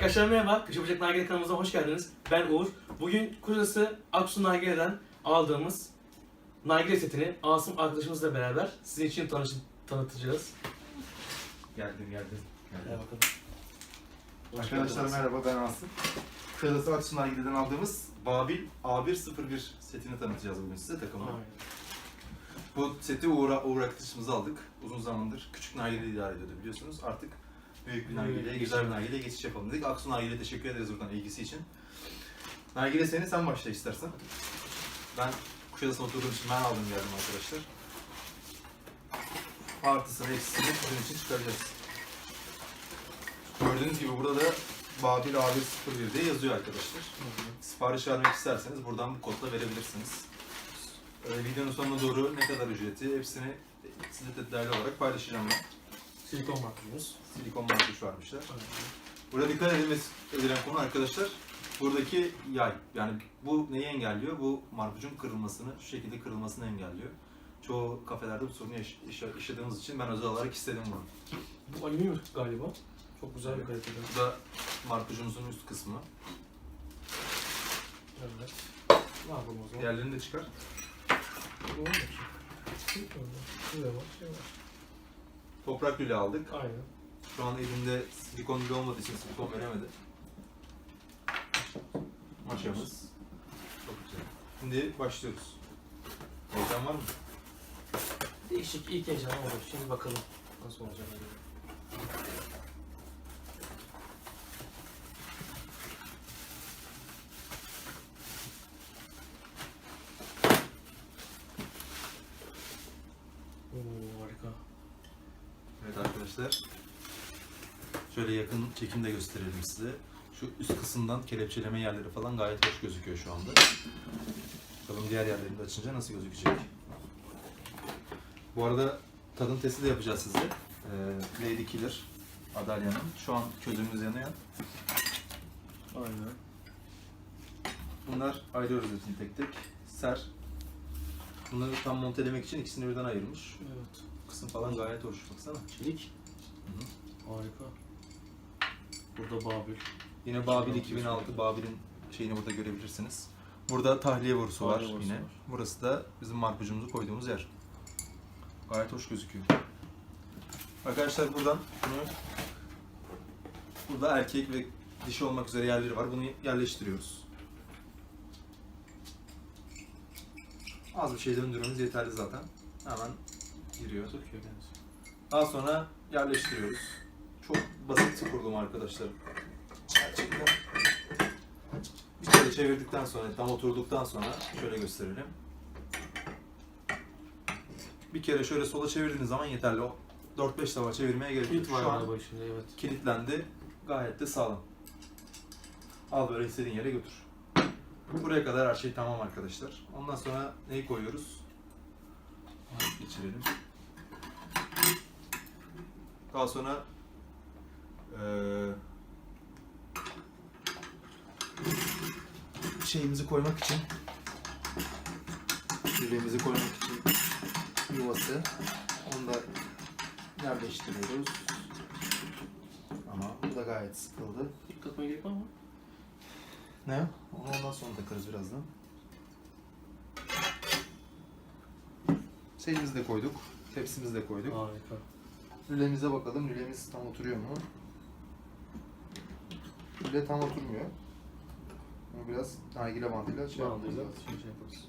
Arkadaşlar merhaba, Kış Böcek Nargile kanalımıza hoş geldiniz. Ben Uğur. Bugün Kuşadası Aksu Nargile'den aldığımız nargile setini Asım arkadaşımızla beraber sizin için tanış tanıtacağız. Geldim geldim. Geldim. bakalım. Hoş Arkadaşlar geldiniz. merhaba ben Asım. Kuşadası Aksu Nargile'den aldığımız Babil A101 setini tanıtacağız bugün size takımını. Aynen. Bu seti Uğur, Uğur arkadaşımıza aldık. Uzun zamandır küçük nargile idare ediyordu biliyorsunuz. Artık büyük bir nargileye, güzel bir nargileye geçiş yapalım dedik. Aksu Nargile'ye teşekkür ederiz buradan ilgisi için. Nargile seni sen başla istersen. Ben Kuşadası'na oturduğum için ben aldım geldim arkadaşlar. Artısını eksisini sizin için çıkaracağız. Gördüğünüz gibi burada da Babil A101 diye yazıyor arkadaşlar. Sipariş vermek isterseniz buradan bu kodla verebilirsiniz. Ee, videonun sonuna doğru ne kadar ücreti hepsini size detaylı olarak paylaşacağım ben. Silikon makyajımız. Silikon markuş vermişler. Burada dikkat edilmesi edilen konu arkadaşlar buradaki yay. Yani bu neyi engelliyor? Bu marpucun kırılmasını, şu şekilde kırılmasını engelliyor. Çoğu kafelerde bu sorunu yaş- yaşa- yaşadığımız için ben özel olarak istedim bunu. Bu alüminyum galiba. Çok güzel bir kalitede. Bu da marpucumuzun üst kısmı. Evet. Ne yapalım o zaman? Diğerlerini de çıkar. Bu olmuyor ki. Şurada var, şey var. Toprak lüle aldık. Aynen. Şu an elimde silikon lüle olmadığı için silikon veremedi. Maşamız. Çok güzel. Şimdi başlıyoruz. Heyecan var mı? Değişik ilk heyecan oldu. Şimdi bakalım nasıl olacak. acaba. Oo harika. Evet arkadaşlar. Şöyle yakın çekimde gösterelim size. Şu üst kısımdan kelepçeleme yerleri falan gayet hoş gözüküyor şu anda. Bakalım diğer yerlerini de açınca nasıl gözükecek. Bu arada tadım testi de yapacağız size. Ee, Lady Killer Adalya'nın. Şu an közümüz yanıyor. Aynen. Bunlar ayırıyoruz hepsini tek tek. Ser. Bunları tam montelemek için ikisini birden ayırmış. Evet. Kısım falan gayet hoş. Baksana. Çelik. Hı hı. Harika. Burada Babil. Yine Babil 2006 Babil'in şeyini burada görebilirsiniz. Burada tahliye borusu var Tahliye borusu yine. var. Burası da bizim marpucumuzu koyduğumuz yer. Gayet hoş gözüküyor. Arkadaşlar buradan bunu burada erkek ve dişi olmak üzere yerleri var. Bunu yerleştiriyoruz. Az bir şey döndürmemiz yeterli zaten. Hemen giriyor. Türkiye kendisi. Daha sonra yerleştiriyoruz. Çok basit kurdum arkadaşlar. Gerçekten. Bir kere çevirdikten sonra, tam oturduktan sonra şöyle gösterelim. Bir kere şöyle sola çevirdiğiniz zaman yeterli. O 4-5 defa çevirmeye gerek yok. Kilit var Şu an galiba içinde evet. kilitlendi. Gayet de sağlam. Al böyle istediğin yere götür. Buraya kadar her şey tamam arkadaşlar. Ondan sonra neyi koyuyoruz? Geçirelim. Daha sonra eee şeyimizi koymak için yüreğimizi koymak için yuvası onu da yerleştiriyoruz. Ama bu da gayet sıkıldı. İlk katmaya gerek var mı? Ne? Onu ondan sonra takarız birazdan. Şeyimizi de koyduk. Tepsimizi de koyduk. Harika. Lülemize bakalım. Lülemiz tam oturuyor mu? Lüle tam oturmuyor. Ama biraz nargile bandıyla şey yapmamız Bandıyla lazım. şey şey yaparız.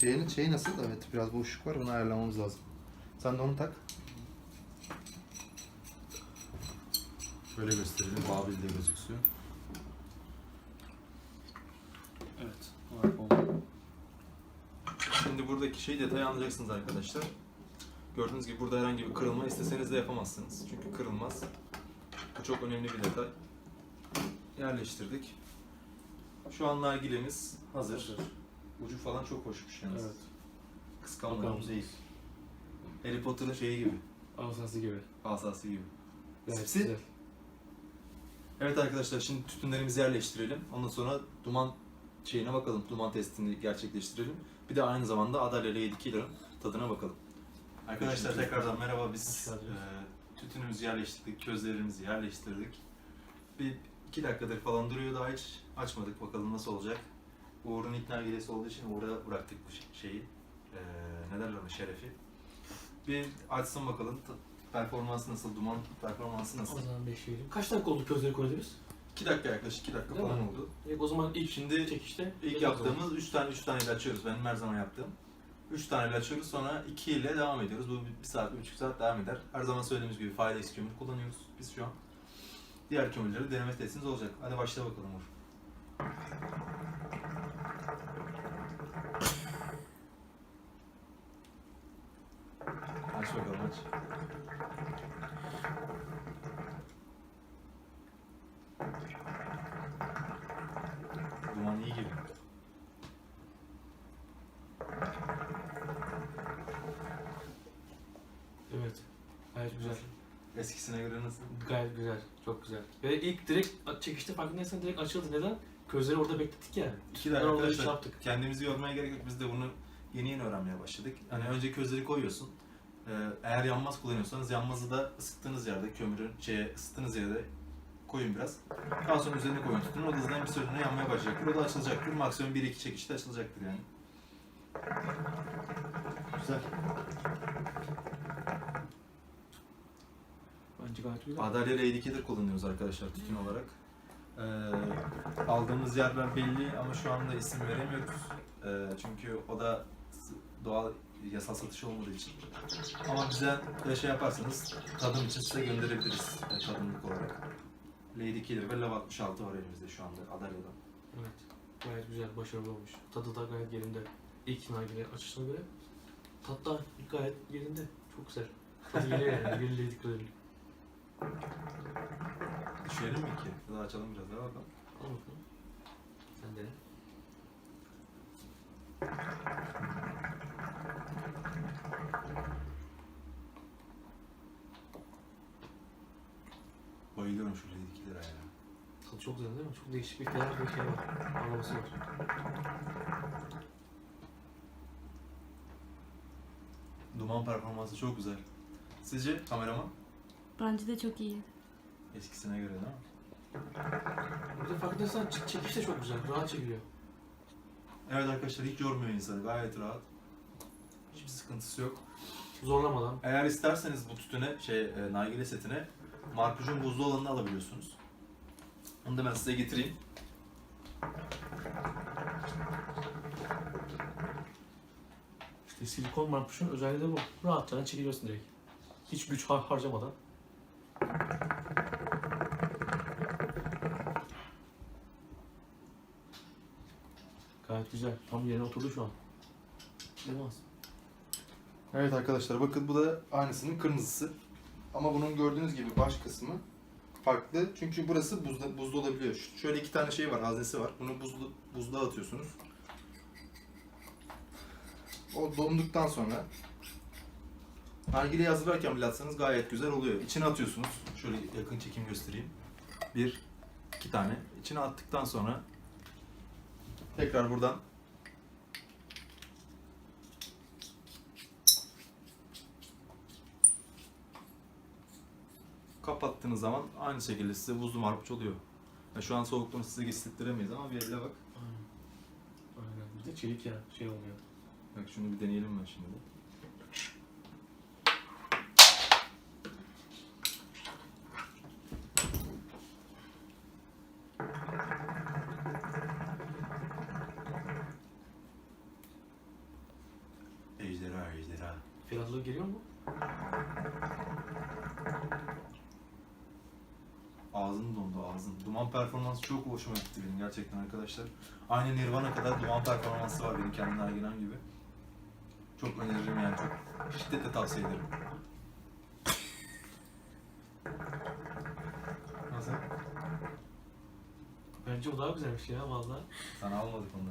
Şeyin, şey nasıl? Evet biraz boşluk var. Onu ayarlamamız lazım. Sen de onu tak. Şöyle gösterelim. Babil de gözüksün. Evet. Şimdi buradaki şeyi detayı anlayacaksınız arkadaşlar. Gördüğünüz gibi burada herhangi bir kırılma isteseniz de yapamazsınız. Çünkü kırılmaz. Bu çok önemli bir detay. Yerleştirdik. Şu an nargilemiz hazır. Ucu falan çok hoşmuş yalnız. Evet. Kıskanmıyorum mısınız? değil. Harry Potter'ın şeyi gibi. Asası gibi. Asası gibi. Güzel. Evet arkadaşlar şimdi tütünlerimizi yerleştirelim. Ondan sonra duman şeyine bakalım. Duman testini gerçekleştirelim. Bir de aynı zamanda Adalya Lady Killer'ın tadına bakalım. Arkadaşlar tekrardan merhaba biz Hoş geldiniz. Tütünümüzü yerleştirdik, közlerimizi yerleştirdik. Bir iki dakikadır falan duruyor daha hiç açmadık bakalım nasıl olacak. Uğur'un ilk nargilesi olduğu için Uğur'a bıraktık bu şey- şeyi. Ee, ne derler ona şerefi. Bir açsın bakalım performansı nasıl, duman performansı O nasıl. zaman 5 yiyelim. Kaç dakika oldu közleri koydu biz? 2 dakika yaklaşık 2 dakika Değil falan mi? oldu. Direkt o zaman ilk Şimdi çekişte. İlk o yaptığımız 3 tane 3 taneyle açıyoruz. Benim her zaman yaptığım. 3 taneyle açıyoruz sonra 2 ile devam ediyoruz. Bu 1 saat, 1,5 saat devam eder. Her zaman söylediğimiz gibi Filex kömür kullanıyoruz biz şu an. Diğer kömürleri deneme testimiz olacak. Hadi başla bakalım Uğur. Aç bakalım aç. Duman iyi gibi. Evet. Gayet güzel. Eskisine göre nasıl? Gayet güzel. Çok güzel. Ve ilk direkt çekişte farkındaysan direkt açıldı. Neden? Közleri orada beklettik yani. İki dakika orada arkadaşlar şey yaptık. kendimizi yormaya gerek yok. Biz de bunu yeni yeni öğrenmeye başladık. Hani önce közleri koyuyorsun. Ee, eğer yanmaz kullanıyorsanız yanmazı da ısıttığınız yerde kömürün şeye ısıttığınız yerde koyun biraz. Daha sonra üzerine koyun tutun. O da zaten bir süre sonra yanmaya başlayacaktır. O da açılacaktır. Maksimum 1-2 çekişte açılacaktır yani. Güzel. Gayet güzel. Adalya L2'dir kullanıyoruz arkadaşlar tütün olarak. Ee, aldığımız yerler belli ama şu anda isim veremiyoruz. Ee, çünkü o da doğal yasal satış olmadığı için. Ama bize de şey yaparsanız tadım için size gönderebiliriz e, tadımlık olarak. Lady Killer ve Lav 66 var elimizde şu anda Adalya'da. Evet. Gayet güzel, başarılı olmuş. Tadı da gayet yerinde. İlk nargile açışına göre. Tat da gayet yerinde. Çok güzel. Tadı geliyor yani. Birliğe dikkat edelim. Düşelim mi ki? Daha açalım biraz daha bakalım. Al bakalım. Sen de. Bayılıyorum şu Killer'a ya. Tadı çok güzel değil mi? Çok değişik bir ferah bir şey var. Anlaması var. Duman performansı çok güzel. Sizce kameraman? Bence de çok iyi. Eskisine göre değil mi? Burada farkındaysan ç- çekiş de çok güzel. Rahat çekiliyor. Evet arkadaşlar hiç yormuyor insanı. Gayet rahat. Hiçbir sıkıntısı yok. Zorlamadan. Eğer isterseniz bu tütüne, şey, e, nargile setine marpucun buzlu olanını alabiliyorsunuz. Onu da ben size getireyim. İşte silikon marpuşun özelliği de bu. Rahatça çekiliyorsun direkt. Hiç güç har- harcamadan. Gayet güzel. Tam yerine oturdu şu an. Olmaz. Evet arkadaşlar bakın bu da aynısının kırmızısı. Ama bunun gördüğünüz gibi baş kısmı farklı. Çünkü burası buzda, buzda olabiliyor. Şöyle iki tane şey var, haznesi var. Bunu buzlu, buzluğa atıyorsunuz. O donduktan sonra nargileyi hazırlarken bile atsanız gayet güzel oluyor. İçine atıyorsunuz. Şöyle yakın çekim göstereyim. Bir, iki tane. İçine attıktan sonra tekrar buradan kapattığınız zaman aynı şekilde size buzlu marpuç oluyor. Ya şu an soğukluğunu size hissettiremeyiz ama bir elle bak. Aynen. Aynen. Bir de çelik ya. Şey olmuyor. Bak şunu bir deneyelim ben şimdi. Ejderha, ejderha. Ferahlığı geliyor mu? Ağzım dondu ağzım. Duman performansı çok hoşuma gitti benim gerçekten arkadaşlar. Aynı Nirvana kadar duman performansı var benim kendi nargilem gibi. Çok öneririm yani çok şiddetle tavsiye ederim. Nasıl? Bence o daha güzelmiş ya valla. Sana almadık onu.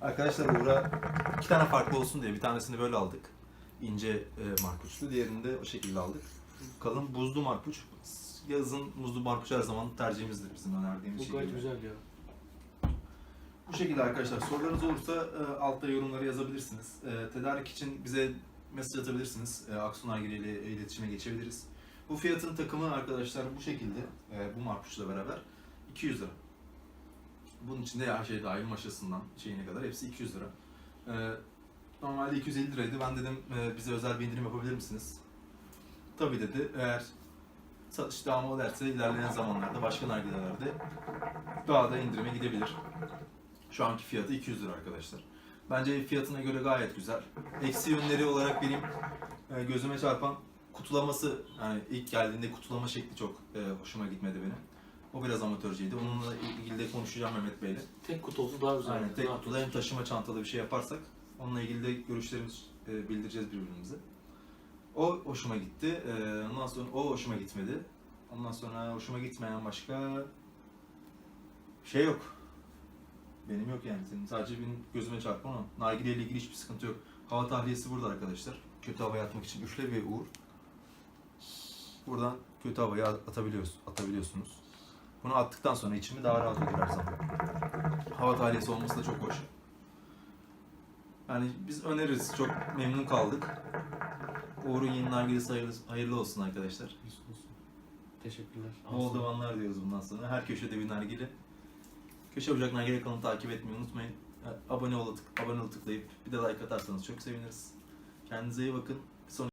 Arkadaşlar Uğur'a iki tane farklı olsun diye bir tanesini böyle aldık. İnce e, marpuçlu, diğerini de o şekilde aldık. Kalın buzlu marpuç. Yazın buzlu marpuç her zaman tercihimizdir bizim önerdiğimiz Bu gayet şekilde. güzel ya. Bu şekilde arkadaşlar. Sorularınız olursa e, altta yorumlara yazabilirsiniz. E, tedarik için bize mesaj atabilirsiniz. E, Aksun Aygil ile iletişime geçebiliriz. Bu fiyatın takımı arkadaşlar bu şekilde, e, bu marpuçla beraber 200 lira. Bunun içinde her şey dahil maşasından şeyine kadar hepsi 200 lira. E, normalde 250 liraydı. Ben dedim e, bize özel bir indirim yapabilir misiniz? Tabii dedi. Eğer satış devam ederse ilerleyen zamanlarda başka nargilelerde daha da indirime gidebilir. Şu anki fiyatı 200 lira arkadaşlar. Bence fiyatına göre gayet güzel. Eksi yönleri olarak benim e, gözüme çarpan kutulaması, yani ilk geldiğinde kutulama şekli çok e, hoşuma gitmedi benim. O biraz amatörceydi. Onunla ilgili de konuşacağım Mehmet Bey'le. Tek kutu olsa daha güzel. Aynen tek kutuda hem taşıma çantalı bir şey yaparsak onunla ilgili de görüşlerimizi e, bildireceğiz birbirimize. O hoşuma gitti. E, ondan sonra o hoşuma gitmedi. Ondan sonra hoşuma gitmeyen başka şey yok. Benim yok yani. Senin sadece benim gözüme çarpan o. Nargile ile ilgili hiçbir sıkıntı yok. Hava tahliyesi burada arkadaşlar. Kötü havayı atmak için üfle ve uğur. Buradan kötü havayı atabiliyoruz, atabiliyorsunuz. Bunu attıktan sonra içimi daha rahat olur her zaman. Hava tahliyesi olması da çok hoş. Yani biz öneririz. Çok memnun kaldık. Uğur'un yeni nargilesi hayırlı, hayırlı olsun arkadaşlar. Teşekkürler. Bol davanlar diyoruz bundan sonra. Her köşede bir nargile. Köşe Bucak Nargile kanalını takip etmeyi unutmayın. Abone ol, abone ol tıklayıp bir de like atarsanız çok seviniriz. Kendinize iyi bakın.